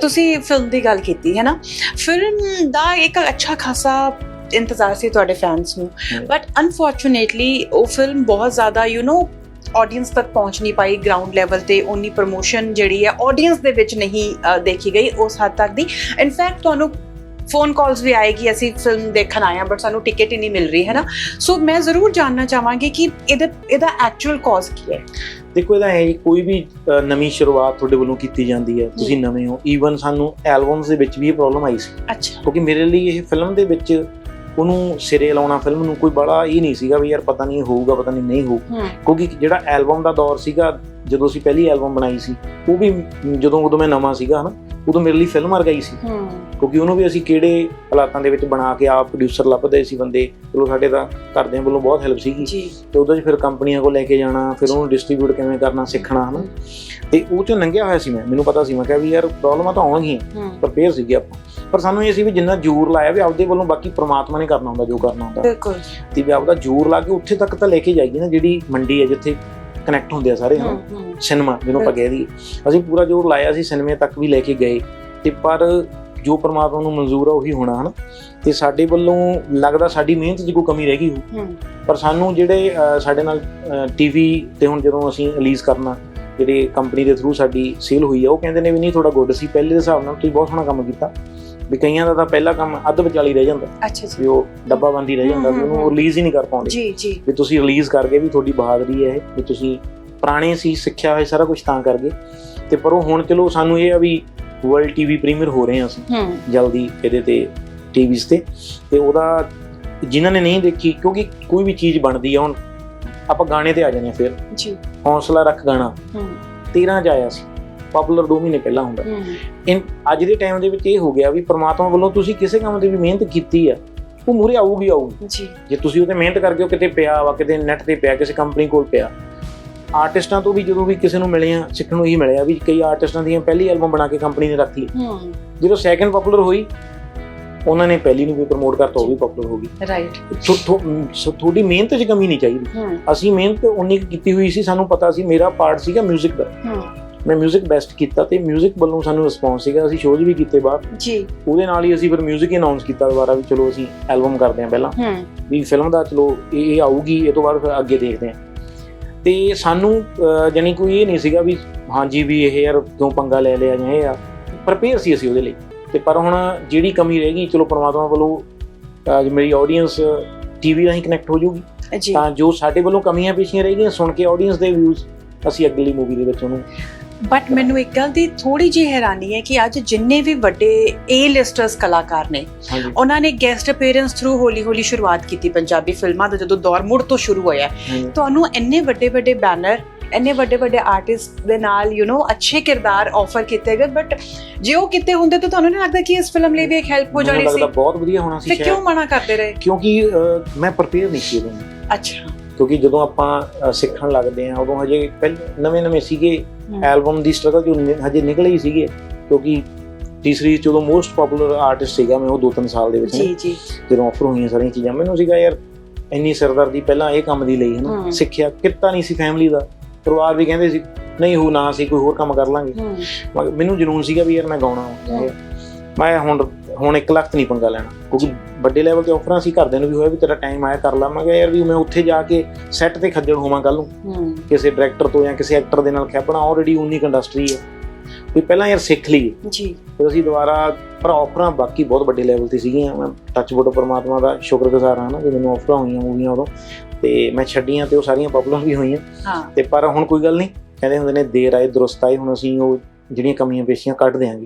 ਤੁਸੀਂ ਫਿਲਮ ਦੀ ਗੱਲ ਕੀਤੀ ਹੈ ਨਾ? ਫਿਲਮ ਦਾ ਇੱਕ ਅੱਛਾ ਖਾਸਾ ਇੰਤਜ਼ਾਰ ਸੀ ਤੁਹਾਡੇ ਫੈਨਸ ਨੂੰ। ਬਟ ਅਨਫੋਰਚੂਨੇਟਲੀ ਉਹ ਫਿਲਮ ਬਹੁਤ ਜ਼ਿਆਦਾ ਯੂ نو ਆਡੀਅנס ਤੱਕ ਪਹੁੰਚ ਨਹੀਂ ਪਾਈ ਗਰਾਊਂਡ ਲੈਵਲ ਤੇ। ਉਨੀ ਪ੍ਰੋਮੋਸ਼ਨ ਜਿਹੜੀ ਹੈ ਆਡੀਅנס ਦੇ ਵਿੱਚ ਨਹੀਂ ਦੇਖੀ ਗਈ ਉਸ ਹੱਦ ਤੱਕ ਦੀ। ਇਨਫੈਕਟ ਤੁਹਾਨੂੰ ਫੋਨ ਕਾਲਸ ਵੀ ਆਏਗੀ ਅਸੀਂ ਫਿਲਮ ਦੇਖਣ ਆਏ ਹਾਂ ਬਟ ਸਾਨੂੰ ਟਿਕਟ ਹੀ ਨਹੀਂ ਮਿਲ ਰਹੀ ਹੈ ਨਾ? ਸੋ ਮੈਂ ਜ਼ਰੂਰ ਜਾਨਣਾ ਚਾਹਾਂਗੀ ਕਿ ਇਹਦਾ ਇਹਦਾ ਐਕਚੁਅਲ ਕਾਜ਼ ਕੀ ਹੈ। ਦੇਖੋ ਇਹਦਾ ਹੈ ਕੋਈ ਵੀ ਨਵੀਂ ਸ਼ੁਰੂਆਤ ਤੁਹਾਡੇ ਵੱਲੋਂ ਕੀਤੀ ਜਾਂਦੀ ਹੈ ਤੁਸੀਂ ਨਵੇਂ ਹੋ। ਈਵਨ ਸਾਨੂੰ ਐਲਬਮਸ ਦੇ ਵਿੱਚ ਵੀ ਇਹ ਪ੍ਰੋਬਲਮ ਆਈ ਸੀ। ਅੱਛਾ। ਕਿਉਂਕਿ ਮੇਰੇ ਲਈ ਇਹ ਫਿਲਮ ਦੇ ਵਿੱਚ ਉਹਨੂੰ ਸਿਰੇ ਲਾਉਣਾ ਫਿਲਮ ਨੂੰ ਕੋਈ ਬੜਾ ਇਹ ਨਹੀਂ ਸੀਗਾ ਵੀ ਯਾਰ ਪਤਾ ਨਹੀਂ ਹੋਊਗਾ ਪਤਾ ਨਹੀਂ ਨਹੀਂ ਹੋਊ। ਕਿਉਂਕਿ ਜਿਹੜਾ ਐਲਬਮ ਦਾ ਦੌਰ ਸੀਗਾ ਜਦੋਂ ਅਸੀਂ ਪਹਿਲੀ ਐਲਬਮ ਬਣਾਈ ਸੀ ਉਹ ਵੀ ਜਦੋਂ ਉਦੋਂ ਮੈਂ ਨਵਾਂ ਸੀਗਾ ਹਨਾ ਉਦੋਂ ਮੇਰੇ ਲਈ ਫਿਲਮ ਵਰਗਾ ਹੀ ਸੀ। ਕਿਉਂਕਿ ਉਹਨੂੰ ਵੀ ਅਸੀਂ ਕਿਹੜੇ ਹਾਲਾਤਾਂ ਦੇ ਵਿੱਚ ਬਣਾ ਕੇ ਆਪ ਪ੍ਰੋਡਿਊਸਰ ਲੱਭਦੇ ਸੀ ਬੰਦੇ ਚਲੋ ਸਾਡੇ ਤਾਂ ਘਰਦਿਆਂ ਵੱਲੋਂ ਬਹੁਤ ਹੈਲਪ ਸੀਗੀ। ਤੇ ਉਹਦੇ 'ਚ ਫਿਰ ਕੰਪਨੀਆਂ ਕੋਲ ਲੈ ਕੇ ਜਾਣਾ ਫਿਰ ਉਹਨੂੰ ਡਿਸਟ੍ਰੀਬਿਊਟ ਕਿਵੇਂ ਕਰਨਾ ਸਿੱਖਣਾ ਹਨਾ? ਤੇ ਉਹ ਚੋਂ ਲੰਘਿਆ ਹੋਇਆ ਸੀ ਮੈਂ। ਮੈਨੂੰ ਪਤਾ ਸੀ ਮੈਂ ਕਿਹਾ ਵੀ ਯਾਰ ਪ੍ਰੋਬਲਮਾਂ ਤਾਂ ਆਉਣਗੀਆਂ ਪ੍ਰਪੇਅਰ ਸੀਗੇ ਆਪਾਂ। ਪਰ ਸਾਨੂੰ ਇਹ ਸੀ ਵੀ ਜਿੰਨਾ ਜ਼ੋਰ ਲਾਇਆ ਵੀ ਆਪਦੇ ਵੱਲੋਂ ਬਾਕੀ ਪ੍ਰਮਾਤਮਾ ਨੇ ਕਰਨਾ ਹੁੰਦਾ ਜੋ ਕਰਨਾ ਹੁੰਦਾ। ਬਿਲਕੁਲ ਤੇ ਵੀ ਆਪਦਾ ਜ਼ੋਰ ਲਾ ਕੇ ਉੱਥੇ ਤੱਕ ਤਾਂ ਲੈ ਕੇ ਜਾਈਏ ਨਾ ਜਿਹੜੀ ਮੰਡੀ ਹੈ ਜਿੱਥੇ ਕਨੈਕਟ ਹੁੰਦੇ ਆ ਸਾਰੇ ਹਮ ਸਿਨੇਮਾ ਜਿਹਨੂੰ ਆਪਾਂ ਕਹਿ ਦਈਏ। ਅਸੀਂ ਪੂਰਾ ਜ਼ੋਰ ਲਾਇਆ ਸੀ ਸਿਨੇਮੇ ਤੱਕ ਵੀ ਲੈ ਕੇ ਗਏ। ਤੇ ਪਰ ਜੋ ਪ੍ਰਮਾਤਮਾ ਨੂੰ ਮਨਜ਼ੂਰ ਆ ਉਹੀ ਹੋਣਾ ਹਨ? ਤੇ ਸਾਡੇ ਵੱਲੋਂ ਲੱਗਦਾ ਸਾਡੀ ਮਿਹਨਤ 'ਚ ਕੋਈ ਕਮੀ ਰਹਿ ਗਈ ਹੋ। ਪਰ ਸਾਨੂੰ ਜਿਹੜੇ ਸਾਡੇ ਨਾਲ ਟੀਵੀ ਤੇ ਹੁਣ ਜਦੋਂ ਅਸੀਂ ਰਿਲੀਜ਼ ਕਰਨਾ ਜਿਹੜੇ ਕੰਪਨੀ ਦੇ ਥਰੂ ਸਾਡੀ ਸੇਲ ਹੋਈ ਆ ਉਹ ਕਹਿੰਦੇ ਨੇ ਵੀ ਨਹੀਂ ਥੋੜਾ ਗੁੱਡ ਸੀ ਪਹਿਲੇ ਦੇ ਹਿਸਾਬ ਨਾਲ ਤੁਸੀਂ ਬਹੁਤ ਸੋਹਣਾ ਕੰਮ ਕੀਤਾ। ਵੀ ਕਈਆਂ ਦਾ ਤਾਂ ਪਹਿਲਾ ਕੰਮ ਅੱਧ ਵਿਚਾਲੀ ਰਹਿ ਜਾਂਦਾ। ਅੱਛਾ ਜੀ। ਵੀ ਉਹ ਡੱਬਾਬੰਦੀ ਰਹਿ ਜਾਂਦਾ ਵੀ ਉਹਨੂੰ ਰਿਲੀਜ਼ ਹੀ ਨਹੀਂ ਕਰ ਪਾਉਂਦੇ। ਜੀ ਜੀ। ਵੀ ਤੁਸੀਂ ਰਿਲੀਜ਼ ਕਰਕੇ ਵੀ ਤੁਹਾਡੀ ਬਹਾਦਰੀ ਹੈ ਇਹ ਵੀ ਤੁਸੀਂ ਪੁਰਾਣੇ ਸੀ ਸਿੱਖਿਆ ਹੋਇਆ ਸਾਰਾ ਕੁਝ ਤਾਂ ਕਰਕੇ ਤੇ ਪਰ ਉਹ ਹੁਣ ਚਲੋ ਸਾਨੂੰ ਇਹ ਆ ਵੀ ਵਰਲਡ ਟੀਵੀ ਪ੍ਰੀਮੀਅਰ ਹੋ ਰਹੇ ਹਾਂ ਅਸੀਂ ਜਲਦੀ ਇਹਦੇ ਤੇ ਟੀਵੀਜ਼ ਤੇ। ਤੇ ਉਹਦਾ ਜਿਨ੍ਹਾਂ ਨੇ ਨਹੀਂ ਦੇਖੀ ਕਿਉਂਕਿ ਕੋਈ ਵੀ ਚੀਜ਼ ਬਣਦੀ ਆ ਹੁਣ ਆਪਾਂ ਗਾਣੇ ਤੇ ਆ ਜਾਂਦੇ ਆ ਫਿਰ। ਜੀ। ਹੌਸਲਾ ਰੱਖ ਗਾਣਾ। ਹਮ 13 ਚ ਆਇਆ ਸੀ। ਪਪੂਲਰ 2 ਮਹੀਨੇ ਪਹਿਲਾਂ ਹੁੰਦਾ। ਇਨ ਅੱਜ ਦੇ ਟਾਈਮ ਦੇ ਵਿੱਚ ਇਹ ਹੋ ਗਿਆ ਵੀ ਪ੍ਰਮਾਤਮਾ ਵੱਲੋਂ ਤੁਸੀਂ ਕਿਸੇ ਕੰਮ ਤੇ ਵੀ ਮਿਹਨਤ ਕੀਤੀ ਆ ਉਹ ਮੂਰੇ ਆਊਗੀ ਆਊਗੀ। ਜੀ। ਜੇ ਤੁਸੀਂ ਉਹਤੇ ਮਿਹਨਤ ਕਰਕੇ ਉਹ ਕਿਤੇ ਪਿਆ ਵਾ ਕਿਤੇ ਨੈਟ ਤੇ ਪਿਆ ਕਿਸੇ ਕੰਪਨੀ ਕੋਲ ਪਿਆ ਆਰਟਿਸਟਾਂ ਤੋਂ ਵੀ ਜਦੋਂ ਵੀ ਕਿਸੇ ਨੂੰ ਮਿਲੇ ਆ ਸਿੱਖਣ ਨੂੰ ਇਹੀ ਮਿਲਿਆ ਵੀ ਕਈ ਆਰਟਿਸਟਾਂ ਦੀਆਂ ਪਹਿਲੀ ਐਲਬਮ ਬਣਾ ਕੇ ਕੰਪਨੀ ਨੇ ਰੱਖ ਲਈ ਹਮ ਜਦੋਂ ਸੈਕੰਡ ਪਪੂਲਰ ਹੋਈ ਉਹਨਾਂ ਨੇ ਪਹਿਲੀ ਨੂੰ ਵੀ ਪ੍ਰਮੋਟ ਕਰਤਾ ਉਹ ਵੀ ਪਪੂਲਰ ਹੋ ਗਈ ਰਾਈਟ ਥੋ- ਥੋ- ਸੋ ਤੁਹਾਡੀ ਮਿਹਨਤ 'ਚ ਕਮੀ ਨਹੀਂ ਚਾਹੀਦੀ ਹਮ ਅਸੀਂ ਮਿਹਨਤ ਉਨੀ ਕੁ ਕੀਤੀ ਹੋਈ ਸੀ ਸਾਨੂੰ ਪਤਾ ਸੀ ਮੇਰਾ ਪਾਰਟ ਸੀਗਾ 뮤직 ਦਾ ਹਮ ਮੈਂ 뮤직 ਬੈਸਟ ਕੀਤਾ ਤੇ 뮤직 ਵੱਲੋਂ ਸਾਨੂੰ ਰਿਸਪੌਂਸ ਸੀਗਾ ਅਸੀਂ ਸ਼ੋਜ਼ ਵੀ ਕੀਤੇ ਬਾਹਰ ਜੀ ਉਹਦੇ ਨਾਲ ਹੀ ਅਸੀਂ ਫਿਰ 뮤직 ਹੀ ਅਨਾਉਂਸ ਕੀਤਾ ਦੁਬਾਰਾ ਵੀ ਚਲੋ ਅਸੀਂ ਐਲਬਮ ਕਰਦੇ ਹਾਂ ਪਹਿਲਾਂ ਹਮ ਵੀ ਫਿਲਮ ਦਾ ਚਲੋ ਇਹ ਇਹ ਆਊਗੀ ਇਹ ਤੋਂ ਬਾਅਦ ਫਿਰ ਅੱਗੇ ਦੇਖਦੇ ਹਾਂ ਤੇ ਸਾਨੂੰ ਜਾਨੀ ਕੋਈ ਇਹ ਨਹੀਂ ਸੀਗਾ ਵੀ ਹਾਂਜੀ ਵੀ ਇਹ ਯਾਰ ਦੋ ਪੰਗਾ ਲੈ ਲਿਆ ਜਾਂ ਇਹ ਆ। ਪ੍ਰਪੇਅਰ ਸੀ ਅਸੀਂ ਉਹਦੇ ਲਈ। ਤੇ ਪਰ ਹੁਣ ਜਿਹੜੀ ਕਮੀ ਰਹਿ ਗਈ ਚਲੋ ਪਰਮਾਤਮਾ ਵੱਲੋਂ ਅੱਜ ਮੇਰੀ ਆਡੀਅנס ਟੀਵੀ ਰਾਹੀਂ ਕਨੈਕਟ ਹੋ ਜੂਗੀ ਤਾਂ ਜੋ ਸਾਡੇ ਵੱਲੋਂ ਕਮੀਆਂ ਪੇਸ਼ੀਆਂ ਰਹਿ ਗਈਆਂ ਸੁਣ ਕੇ ਆਡੀਅנס ਦੇ ਵਿਊਜ਼ ਅਸੀਂ ਅਗਲੀ ਮੂਵੀ ਦੇ ਵਿੱਚ ਉਹਨੂੰ ਬਟ ਮੈਨੂੰ ਇੱਕ ਗੱਲ ਦੀ ਥੋੜੀ ਜਿਹੀ ਹੈਰਾਨੀ ਹੈ ਕਿ ਅੱਜ ਜਿੰਨੇ ਵੀ ਵੱਡੇ ਏ ਲਿਸਟਰਸ ਕਲਾਕਾਰ ਨੇ ਹਾਂਜੀ। ਉਹਨਾਂ ਨੇ ਗੈਸਟ ਅਪੀਅਰੈਂਸ ਥਰੂ ਹੌਲੀ ਹੌਲੀ ਸ਼ੁਰੂਆਤ ਕੀਤੀ ਪੰਜਾਬੀ ਫਿਲਮਾਂ ਦਾ ਜਦੋਂ ਦੌਰ ਮੁੜ ਤੋਂ ਸ਼ੁਰੂ ਹੋਇਆ। ਤੁਹਾਨੂੰ ਇੰਨੇ ਵੱਡੇ ਵੱਡੇ ਬੈਨਰ ਇੰਨੇ ਵੱਡੇ ਵੱਡੇ ਆਰਟਿਸਟ ਦੇ ਨਾਲ ਯੂ نو ਅੱਛੇ ਕਿਰਦਾਰ ਆਫਰ ਕੀਤੇ ਗਏ ਬਟ ਜੇ ਉਹ ਕਿਤੇ ਹੁੰਦੇ ਤਾਂ ਤੁਹਾਨੂੰ ਨਹੀਂ ਲੱਗਦਾ ਕਿ ਇਸ ਫਿਲਮ ਲਈ ਵੀ ਇੱਕ ਹੈਲਪ ਹੋ ਮੈਨੂੰ ਜਾਣੀ ਸੀ? ਲੱਗਦਾ ਬਹੁਤ ਵਧੀਆ ਹੋਣਾ ਸੀ ਤੇ ਕਿਉਂ ਸ਼ਾਇਦ ਮਨਾ ਕਰਦੇ ਰਹੇ? ਕਿਉਂਕਿ ਅਹ, ਮੈਂ ਪ੍ਰਪੇਅਰ ਨਹੀਂ ਸੀ ਉਦੋਂ। ਅੱਛਾ। ਕਿਉਂਕਿ ਜਦੋਂ ਆਪਾਂ ਅਹ, ਸਿੱਖਣ ਲੱਗਦੇ ਆ ਉਦੋਂ ਹਜੇ ਨਵੇਂ ਨਵੇਂ ਸੀਗੇ ਐਲਬਮ ਦੀ ਸਟਰਗਲ ਜੋ ਹਜੇ ਨਿਕਲੇ ਹੀ ਸੀਗੇ ਕਿਉਂਕਿ ਤੀਸਰੀ ਜਦੋਂ ਮੋਸਟ ਪਪੂਲਰ ਆਰਟਿਸਟ ਸੀਗਾ ਮੈਂ ਉਹ 2-3 ਸਾਲ ਦੇ ਵਿੱਚ ਜੀ ਜੀ। ਜਦੋਂ ਆਫਰ ਹੋਈਆਂ ਸਾਰੀਆਂ ਚੀਜ਼ਾਂ ਮੈਨੂੰ ਸੀਗਾ ਯਾਰ ਇੰਨੀ ਸਰਦਰਦੀ ਪਹਿਲਾਂ ਇਹ ਕੰਮ ਦੀ ਲਈ। ਹਨਾ ਸਿੱਖਿਆ ਕਿੱਤਾ ਨਹੀਂ ਸੀ ਫੈਮਿਲੀ ਦਾ। ਪਰਿਵਾਰ ਵੀ ਕਹਿੰਦੇ ਸੀ ਨਹੀਂ ਹੋ ਨਾ ਸੀ ਕੋਈ ਹੋਰ ਕੰਮ ਕਰ ਲਾਂਗੇ। ਮੈਨੂੰ ਜਨੂਨ ਸੀਗਾ ਵੀ ਯਾਰ ਮੈਂ ਗਾਉਣਾ। ਮੈਂ ਹੁਣ ਹੁਣ 1 ਲੱਖ ਨਹੀਂ ਪੰਗਾ ਲੈਣਾ। ਕਿਉਂਕਿ ਵੱਡੇ ਲੈਵਲ ਤੇ ਆਫਰਾਂ ਸੀ ਘਰਦਿਆਂ ਨੂੰ ਵੀ ਹੋਇਆ ਵੀ ਤੇਰਾ ਟਾਈਮ ਆਇਆ ਕਰ ਲਾ ਮੈਂ ਕਿਹਾ ਯਾਰ ਵੀ ਮੈਂ ਉੱਥੇ ਜਾ ਕੇ ਸੈੱਟ ਤੇ ਖੱਜਲ ਹੋਵਾਂ ਕੱਲ ਨੂੰ। ਕਿਸੇ ਡਾਇਰੈਕਟਰ ਤੋਂ ਜਾਂ ਕਿਸੇ ਐਕਟਰ ਦੇ ਨਾਲ ਖੇਪਣਾ ਆਲਰੇਡੀ ਉਨੀ ਇੰਡਸਟਰੀ ਹੈ। ਵੀ ਪਹਿਲਾਂ ਯਾਰ ਸਿੱਖ ਲਈਏ। ਜੀ। ਫਿਰ ਅਸੀਂ ਦੁਬਾਰਾ ਪਰ ਆਫਰਾਂ ਬਾਕੀ ਬਹੁਤ ਵੱਡੇ ਲੈਵਲ ਤੇ ਸੀਗੀਆਂ। ਮੈਂ ਟੱਚਵੁੱਡ ਪਰਮਾਤਮਾ ਦਾ ਸ਼ੁਕਰਗੁਜ਼ਾਰ ਹਾਂ ਨਾ ਕਿ ਮੈਨੂੰ ਆਫਰਾਂ ਹੋਈਆਂ ਮੂਵੀਆਂ ਉਦੋਂ। ਤੇ ਮੈਂ ਛੱਡੀਆਂ ਤੇ ਉਹ ਸਾਰੀਆਂ ਪਪੂਲਰ ਵੀ ਹੋਈਆਂ। ਤੇ ਪਰ ਹੁਣ ਕੋਈ ਗੱਲ ਨਹੀਂ। ਕਹਿੰਦੇ ਹੁੰਦੇ ਨੇ ਦੇਰ ਆਏ ਦਰੁਸਤ ਆਏ। ਹੁਣ ਅਸੀਂ ਉਹ ਜਿਹੜੀਆਂ ਕਮੀਆਂ ਪੇਸ਼ੀਆਂ ਕੱਢ ਦਿਆਂਗੇ।